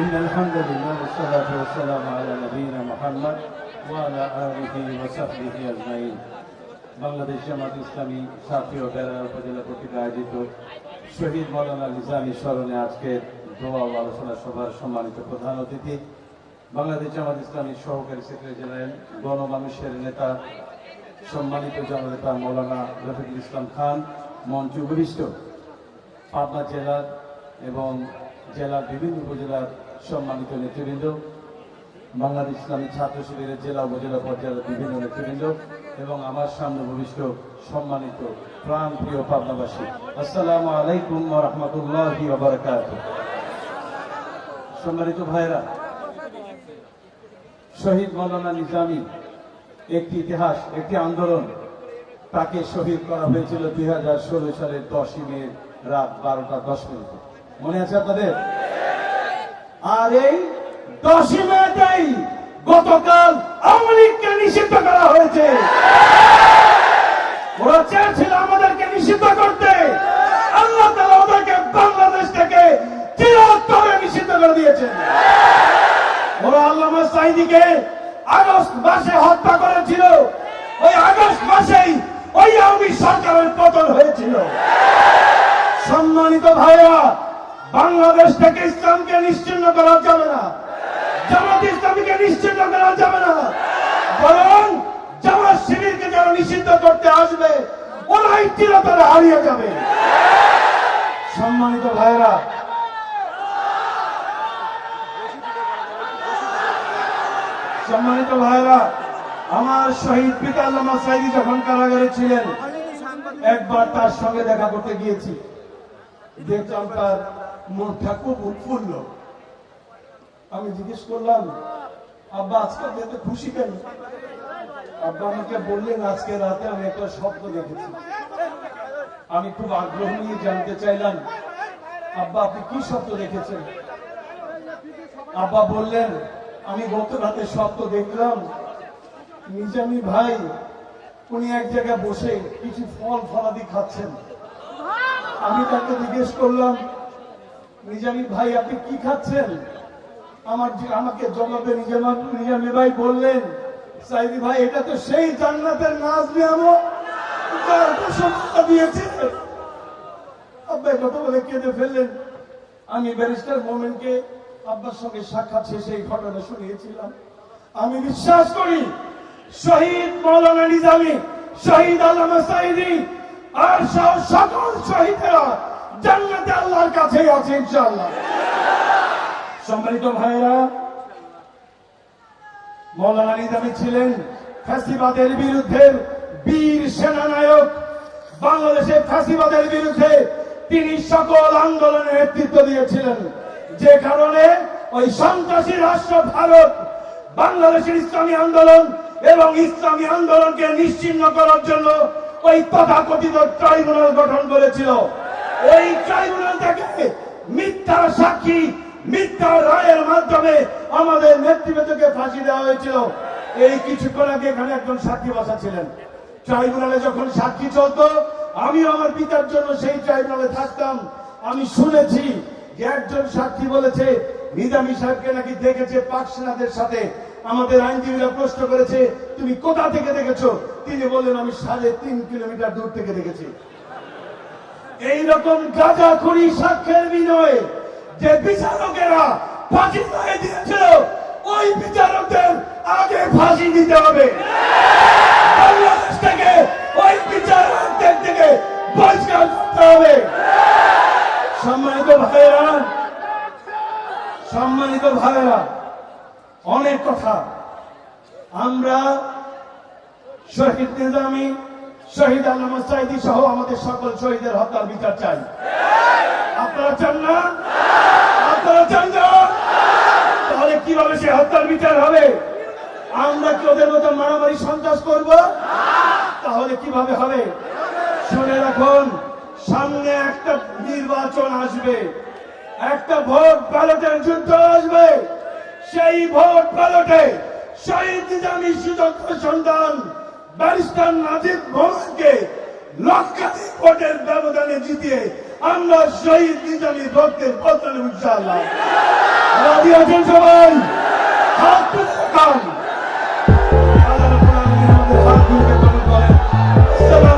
إن الحمد لله والصلاة والسلام على نبينا محمد وعلى آله وصحبه أجمعين বাংলাদেশ জামাত ইসলামী সাথী ও বেড়ার উপজেলা কর্তৃক আয়োজিত শহীদ মৌলানা নিজামী স্মরণে আজকের দোয়া ও আলোচনা সভার সম্মানিত প্রধান অতিথি বাংলাদেশ জামাত ইসলামী সহকারী সেক্রেটারি জেনারেল গণমানুষের নেতা সম্মানিত জননেতা মৌলানা রফিকুল ইসলাম খান মঞ্চ উপবিষ্ট পাবনা জেলার এবং জেলার বিভিন্ন উপজেলার সম্মানিত নেতৃবৃন্দ, বাংলাদেশ ইসলামী ছাত্র শিবিরের জেলা উপজেলা পর্যায়ের বিভিন্ন নেতৃবৃন্দ এবং আমার সামনে ভবিষ্ঠ সম্মানিত প্রাণ প্রিয় পাবনাবাসী, আসসালামু আলাইকুম রহমতুল্লাহ সম্মানিত ভাইরা শহীদ মৌলানা নিজামী, একটি ইতিহাস, একটি আন্দোলন তাকে শহীদ করা হয়েছিল দুই হাজার ষোলো সালের দশই মে রাত বারোটা দশ মিনিটে। মনে আছে আপনাদের? আর এই দশই মেতেই গতকাল আওয়ামী লীগকে নিষিদ্ধ করা হয়েছে। ওরা চেয়েছিল আমাদেরকে নিষিদ্ধ করতে। আল্লাহ তালা ওদেরকে বাংলাদেশ থেকে চিরতরে নিষিদ্ধ করে দিয়েছেন। ওরা আল্লামা সাইদিকে আগস্ট মাসে হত্যা করেছিল। ওই আগস্ট মাসেই ওই আওয়ামী সরকারের পতন হয়েছিল। সম্মানিত ভাইরা বাংলাদেশ থেকে ইসলামকে নিশ্চিন্ন করা যাবে না। জামাত ইসলামীকে নিশ্চিন্ন করা যাবে না। বরং জামাত শিবিরকে যারা নিষিদ্ধ করতে আসবে, ওরাই চিরতরে হারিয়ে যাবে। সম্মানিত ভাইরা সম্মানিত ভাইরা আমার শহীদ পিতা আল্লামা সাইদি যখন কারাগারে ছিলেন, একবার তার সঙ্গে দেখা করতে গিয়েছি। দেখলাম তার মুখটা খুব উৎফুল্ল আমি জিজ্ঞেস করলাম, আব্বা, আজকে যেতে খুশি কেন? আব্বা আমাকে বললেন, আজকে রাতে আমি একটা স্বপ্ন দেখেছি। আমি খুব আগ্রহ নিয়ে জানতে চাইলাম, আব্বা, আপনি কি স্বপ্ন দেখেছেন? আব্বা বললেন, আমি গত রাতে স্বপ্ন দেখলাম, নিজামি ভাই, উনি এক জায়গায় বসে কিছু ফল ফলাদি খাচ্ছেন। আমি তাকে জিজ্ঞেস করলাম নিজামি ভাই, আপনি কি খাচ্ছেন? আমার আমাকে জবাবে নিজামা ভাই বললেন, সাইদি ভাই, এটা তো সেই জান্নাতের নাচ দিয়েছে। বলে কেঁদে ফেললেন। আমি ব্যারিস্টার মোমেনকে আব্বার সঙ্গে সাক্ষাৎ শেষে এই ঘটনা শুনিয়েছিলাম। আমি বিশ্বাস করি, শহীদ মৌলানা নিজামী, শহীদ আল্লামা সাইদি আর সকল শহীদেরা জান্নাতে আল্লাহর কাছেই আছে, ইনশাআল্লাহ। সম্মানিত ছিলেন ফ্যাসিবাদের বিরুদ্ধে বীর সেনানায়ক। বাংলাদেশের ফ্যাসিবাদের বিরুদ্ধে তিনি সকল আন্দোলনের নেতৃত্ব দিয়েছিলেন। যে কারণে ওই সন্ত্রাসী রাষ্ট্র ভারত বাংলাদেশের ইসলামী আন্দোলন এবং ইসলামী আন্দোলনকে নিশ্চিন্ন করার জন্য ওই তথাকথিত ট্রাইব্যুনাল গঠন করেছিল। ওই ট্রাইব্যুনাল থেকে মিথ্যার সাক্ষী মিথ্যা রায়ের মাধ্যমে আমাদের নেতৃবৃন্দকে ফাঁসি দেওয়া হয়েছিল। এই কিছুক্ষণ আগে এখানে একজন সাক্ষী বসা ছিলেন ট্রাইব্যুনালে যখন সাক্ষী চলতো, আমিও আমার পিতার জন্য সেই ট্রাইব্যুনালে থাকতাম। আমি শুনেছি যে একজন সাক্ষী বলেছে, নিজামী সাহেবকে নাকি দেখেছে পাক সেনাদের সাথে। আমাদের আইনজীবীরা প্রশ্ন করেছে, তুমি কোথা থেকে দেখেছ? তিনি বললেন, আমি সাড়ে তিন কিলোমিটার দূর থেকে দেখেছি। এইরকম গাঁজাখুরি সাক্ষ্যের বিনয়ে যে বিচারকেরা ফাঁসি দিয়ে দিয়েছিল, ওই বিচারকদের আগে ফাঁসি দিতে হবে। থেকে ওই বিচারকদের থেকে বহিষ্কার করতে হবে। সম্মানিত ভাইয়েরা সম্মানিত ভাইয়েরা, অনেক কথা। আমরা শহীদ নিজামী শহীদ আল্লামা সাইদি সহ আমাদের সকল শহীদের হত্যার বিচার চাই। আপনারা চান না? আপনারা চান তাহলে কীভাবে সে হত্যার বিচার হবে? আমরা কি ওদের মতো মারামারি সন্ত্রাস করব? তাহলে কীভাবে হবে? শুনে রাখুন, সামনে একটা নির্বাচন আসবে। একটা ভোট ব্যালটের যুদ্ধ আসবে। সেই ভোট ব্যালটে শহীদ নিজামী সন্তান ব্যারিস্টার নাজিব মোহনকে লক্ষাধিক ভোটের ব্যবধানে জিতিয়ে আমরা শহীদ নিজামী ভক্তের পতন ইনশাআল্লাহ। রাজি আছেন সবাই? হাত তুলে করেন।